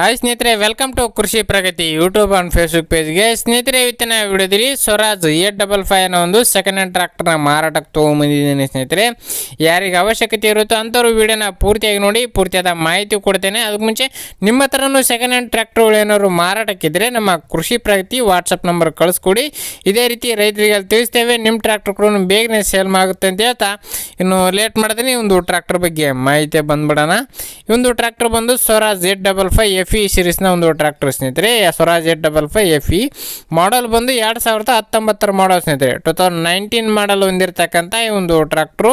Hi ಸ್ನೇಹಿತರೆ welcome to Krishi Pragati YouTube and Facebook ಪೇಜ್ಗೆ ಸ್ನೇಹಿತರೆ, ಇವತ್ತಿನ ವಿಡಿಯೋದಲ್ಲಿ ಸ್ವರಾಜ್ ಏಟ್ ಡಬಲ್ ಫೈವ್ ಅನ್ನೋ ಒಂದು ಸೆಕೆಂಡ್ ಹ್ಯಾಂಡ್ ಟ್ರ್ಯಾಕ್ಟರ್ನ ಮಾರಾಟಕ್ಕೆ ತೊಗೊಂಬಂದಿದ್ದೀನಿ ಸ್ನೇಹಿತರೆ. ಯಾರಿಗೆ ಅವಶ್ಯಕತೆ ಇರುತ್ತೋ ಅಂಥವ್ರು ವಿಡಿಯೋನ ಪೂರ್ತಿಯಾಗಿ ನೋಡಿ, ಪೂರ್ತಿಯಾದ ಮಾಹಿತಿ ಕೊಡ್ತೇನೆ. ಅದಕ್ಕೆ ಮುಂಚೆ ನಿಮ್ಮ ಹತ್ರನೂ ಸೆಕೆಂಡ್ ಹ್ಯಾಂಡ್ ಟ್ರ್ಯಾಕ್ಟರ್ಗಳು ಏನಾದ್ರು ಮಾರಾಟಕ್ಕಿದ್ರೆ ನಮ್ಮ ಕೃಷಿ ಪ್ರಗತಿ ವಾಟ್ಸಪ್ ನಂಬರ್ ಕಳಿಸ್ಕೊಡಿ. ಇದೇ ರೀತಿ ರೈತರಿಗೆ ತಿಳಿಸ್ತೇವೆ, ನಿಮ್ಮ ಟ್ರ್ಯಾಕ್ಟರ್ ಕೂಡ ಬೇಗನೆ ಸೇಲ್ ಆಗುತ್ತೆ ಅಂತ ಹೇಳ್ತಾ. ಇನ್ನು ಲೇಟ್ ಮಾಡ್ತೀನಿ, ಒಂದು ಟ್ರ್ಯಾಕ್ಟರ್ ಬಗ್ಗೆ ಮಾಹಿತಿ ಬಂದ್ಬಿಡೋಣ. ಈ ಒಂದು ಟ್ರ್ಯಾಕ್ಟರ್ ಬಂದು Swaraj eight double five F E ಸಿರೀಸ್ನ ಒಂದು ಟ್ರ್ಯಾಕ್ಟರ್ ಸ್ನೇಹಿತರೆ Swaraj eight double five F E model ಬಂದು ಎರಡು ಸಾವಿರದ ಹತ್ತೊಂಬತ್ತರ ಮಾಡಲ್ ಸ್ನೇಹಿತರೆ. ಟೂ ತೌಸಂಡ್ ನೈನ್ಟೀನ್ ಮಾಡಲ್ ಹೊಂದಿರತಕ್ಕಂಥ ಈ ಒಂದು ಟ್ರ್ಯಾಕ್ಟ್ರು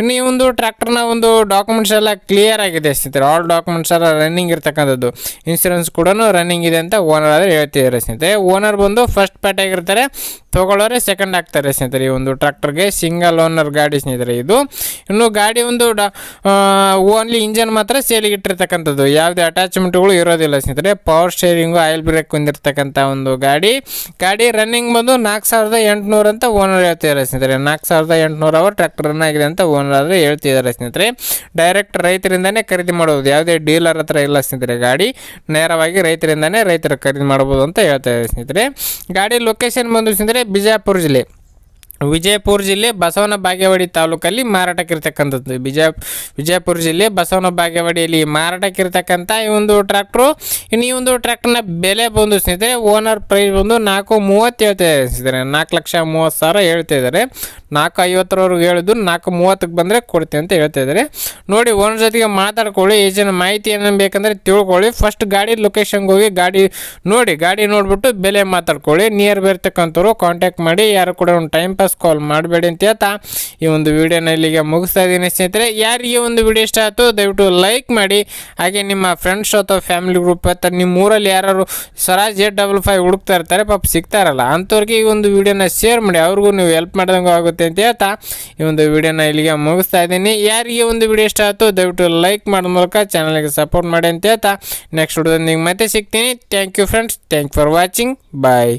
ಇನ್ನು ಈ ಒಂದು ಟ್ರ್ಯಾಕ್ಟರ್ನ ಒಂದು ಡಾಕ್ಯುಮೆಂಟ್ಸ್ ಎಲ್ಲ ಕ್ಲಿಯರ್ ಆಗಿದೆ ಸ್ನೇಹಿತರೆ. ಆಲ್ ಡಾಕ್ಯುಮೆಂಟ್ಸ್ ಎಲ್ಲ ರನ್ನಿಂಗ್ ಇರ್ತಕ್ಕಂಥದ್ದು. ಇನ್ಸೂರೆನ್ಸ್ ಕೂಡ ರನ್ನಿಂಗ್ ಇದೆ ಅಂತ ಓನರ್ ಆದರೆ ಹೇಳ್ತಿದ್ದಾರೆ ಸ್ನೇಹಿತರೆ. ಓನರ್ ಬಂದು ಫಸ್ಟ್ ಪ್ಯಾಟ್ ಆಗಿರ್ತಾರೆ. ತೊಗೊಳ್ಳೋರೆ ಸೆಕೆಂಡ್ ಆಗ್ತಾರೆ ಸ್ನೇಹಿತರೆ ಈ ಒಂದು ಟ್ರ್ಯಾಕ್ಟರ್ಗೆ ಸಿಂಗಲ್ ಓನರ್ ಗಾಡಿ ಸ್ನೇಹಿತರೆ ಇದು. ಇನ್ನು ಗಾಡಿ ಒಂದು ಓನ್ಲಿ ಇಂಜನ್ ಮಾತ್ರ ಸೇಲಿಗೆ ಇಟ್ಟಿರ್ತಕ್ಕಂಥದ್ದು. ಯಾವುದೇ ಅಟ್ಯಾಚ್ಮೆಂಟ್ಗಳು ಇರೋದಿಲ್ಲ ಸ್ನೇಹಿತರೆ. ಪವರ್ ಸ್ಟೇರಿಂಗು ಆಯಿಲ್ ಬ್ರೇಕ್ ಹೊಂದಿರತಕ್ಕಂಥ ಒಂದು ಗಾಡಿ. ಗಾಡಿ ರನ್ನಿಂಗ್ ಬಂದು ನಾಲ್ಕು ಸಾವಿರದ ಎಂಟುನೂರು ಅಂತ ಓನರ್ ಹೇಳ್ತಿದ್ದಾರೆ ಸ್ನೇಹಿತರೆ. ನಾಲ್ಕು ಸಾವಿರದ ಎಂಟುನೂರು ಅವರ್ ಟ್ರ್ಯಾಕ್ಟರ್ ರನ್ ಆಗಿದೆ ಅಂತ ಓನರ್ ಆದರೆ ಹೇಳ್ತಿದ್ದಾರೆ ಸ್ನೇಹಿತರೆ. ಡೈರೆಕ್ಟ್ ರೈತರಿಂದನೇ ಖರೀದಿ ಮಾಡೋದು. ಯಾವುದೇ ಡೀಲರ್ ಹತ್ರ ಇಲ್ಲ ಸ್ನೇಹಿತರೆ ಗಾಡಿ. ನೇರವಾಗಿ ರೈತರಿಂದನೇ ರೈತರು ಖರೀದಿ ಮಾಡ್ಬೋದು ಅಂತ ಹೇಳ್ತಾ ಇದ್ದಾರೆ ಸ್ನೇಹಿತರೆ. ಗಾಡಿ ಲೊಕೇಶನ್ ಬಂದು ಸ್ನೇಹಿತರೆ ಬಿಜಾಪುರ ಜಿಲ್ಲೆ. ವಿಜಯಪುರ ಜಿಲ್ಲೆ ಬಸವನ ಬಾಗೇವಾಡಿ ತಾಲೂಕಲ್ಲಿ ಮಾರಾಟಕ್ಕಿರ್ತಕ್ಕಂಥದ್ದು ವಿಜಯ ವಿಜಯಪುರ ಜಿಲ್ಲೆ ಬಸವನ ಬಾಗೇವಾಡಿಯಲ್ಲಿ ಮಾರಾಟಕ್ಕಿರ್ತಕ್ಕಂಥ ಈ ಒಂದು ಟ್ರ್ಯಾಕ್ಟ್ರು. ಇನ್ನು ಈ ಒಂದು ಟ್ರ್ಯಾಕ್ಟರ್ನ ಬೆಲೆ ಬಂದು ಸ್ನೇಹಿತರೆ ಓನರ್ ಪ್ರೈಸ್ ಬಂದು ನಾಲ್ಕು ಮೂವತ್ತು ಹೇಳ್ತಾ ಇದ್ದಾರೆ. ನಾಲ್ಕು ಲಕ್ಷ ಮೂವತ್ತು ಸಾವಿರ ಹೇಳ್ತಾ ಇದ್ದಾರೆ. ನಾಲ್ಕು ಐವತ್ತರವರೆಗೆ ಹೇಳಿದ್ದು ನಾಲ್ಕು ಮೂವತ್ತಕ್ಕೆ ಬಂದರೆ ಕೊಡ್ತೀನಿ ಅಂತ ಹೇಳ್ತಾ ಇದ್ದಾರೆ. ನೋಡಿ, ಓನರ್ ಜೊತೆಗೆ ಮಾತಾಡ್ಕೊಳ್ಳಿ. ಹೆಚ್ಚಿನ ಮಾಹಿತಿ ಏನೇನು ಬೇಕಂದರೆ ತಿಳ್ಕೊಳ್ಳಿ. ಫಸ್ಟ್ ಗಾಡಿ ಲೊಕೇಶನ್ಗೆ ಹೋಗಿ ಗಾಡಿ ನೋಡಿ, ಗಾಡಿ ನೋಡಿಬಿಟ್ಟು ಬೆಲೆ ಮಾತಾಡ್ಕೊಳ್ಳಿ. ನಿಯರ್ ಬರ್ತಕ್ಕಂಥವ್ರು ಕಾಂಟ್ಯಾಕ್ಟ್ ಮಾಡಿ. ಯಾರು ಕೂಡ ಒಂದು ಟೈಮ್ ಪಾಸ್ ಕಾಲ್ ಮಾಡಬೇಡಿ ಅಂತ ಹೇಳ್ತಾ ಈ ಒಂದು ವಿಡಿಯೋನ ಇಲ್ಲಿಗೆ ಮುಗಿಸ್ತಾ ಇದ್ದೀನಿ ಸ್ನೇಹಿತರೆ. ಯಾರಿಗೆ ಒಂದು ವಿಡಿಯೋ ಇಷ್ಟ ಆಯಿತು ದಯವಿಟ್ಟು ಲೈಕ್ ಮಾಡಿ. ಹಾಗೆ ನಿಮ್ಮ ಫ್ರೆಂಡ್ಸ್ ಅಥವಾ ಫ್ಯಾಮಿಲಿ ಗ್ರೂಪ್ ಅಥವಾ ನಿಮ್ಮ ಊರಲ್ಲಿ ಯಾರು ಸ್ವರಾಜ್ ಏಟ್ ಡಬಲ್ ಫೈವ್ ಹುಡುಕ್ತಾ ಇರ್ತಾರೆ, ಪಾಪ ಸಿಗ್ತಾರಲ್ಲ ಅಂಥವ್ರಿಗೆ ಈ ಒಂದು ವಿಡಿಯೋನ ಶೇರ್ ಮಾಡಿ. ಅವ್ರಿಗೂ ನೀವು ಹೆಲ್ಪ್ ಮಾಡ್ದಂಗೆ ಆಗುತ್ತೆ ಅಂತ ಹೇಳ್ತಾ ಈ ಒಂದು ವಿಡಿಯೋನ ಇಲ್ಲಿಗೆ ಮುಗಿಸ್ತಾ ಇದ್ದೀನಿ. ಯಾರಿಗೆ ಒಂದು ವಿಡಿಯೋ ಇಷ್ಟ ಆಯಿತು ದಯವಿಟ್ಟು ಲೈಕ್ ಮಾಡೋ ಮೂಲಕ ಚಾನಲ್ಗೆ ಸಪೋರ್ಟ್ ಮಾಡಿ ಅಂತ ಹೇಳ್ತಾ. ನೆಕ್ಸ್ಟ್ ವಿಡಿಯೋದೊಂದಿಗೆ ಮತ್ತೆ ಸಿಗ್ತೀನಿ. Thank you friends thank for watching bye